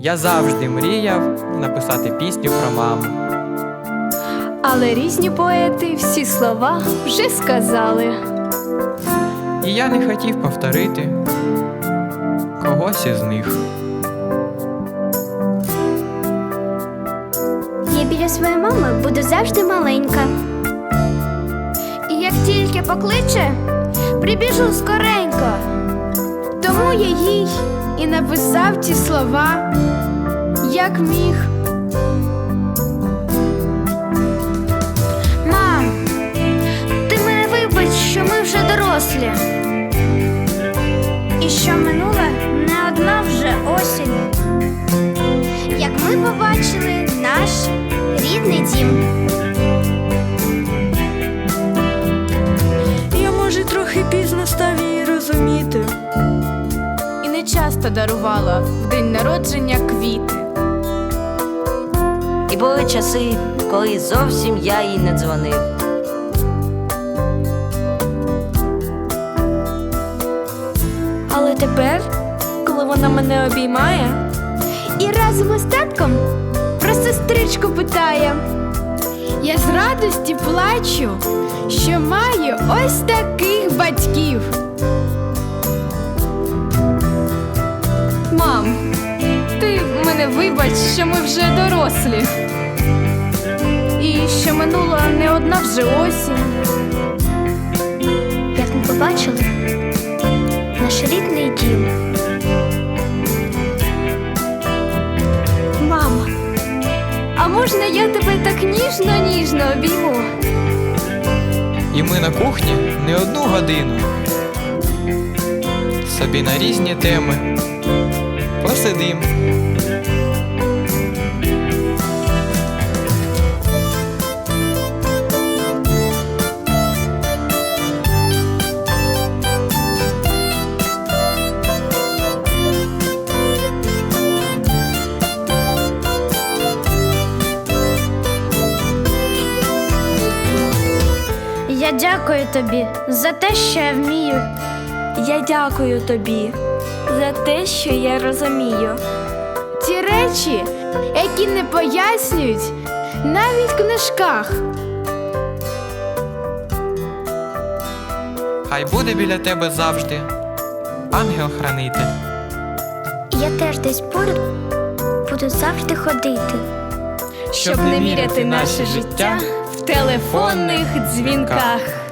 Я завжди мріяв написати пісню про маму. Але різні поети всі слова вже сказали. І я не хотів повторити когось із них. Я біля своєї мами буду завжди маленька. І як тільки покличе, прибіжу скоренько. Я їй і написав ті слова, як міг. Мам, ти мене вибач, що ми вже дорослі. І що минула не одна вже осінь. Як ми побачили наш рідний дім. Часто дарувала в день народження квіти. І були часи, коли зовсім я їй не дзвонив. Але тепер, коли вона мене обіймає, І разом із татком про сестричку питає. Я з радості плачу, що маю ось таких батьків. Що ми вже дорослі. І що минула не одна вже осінь. Як ми побачили наш рідний дім. Мама, а можна я тебе так ніжно-ніжно обійму? І ми на кухні не одну годину. Собі на різні теми посидим. Дякую тобі за те, що я вмію. я дякую тобі за те, що я розумію. Ті речі, які не пояснюють навіть в книжках. Хай буде біля тебе завжди ангел-хранитель. Я теж десь поруч буду завжди ходити. щоб не міряти наше життя телефонних дзвінках.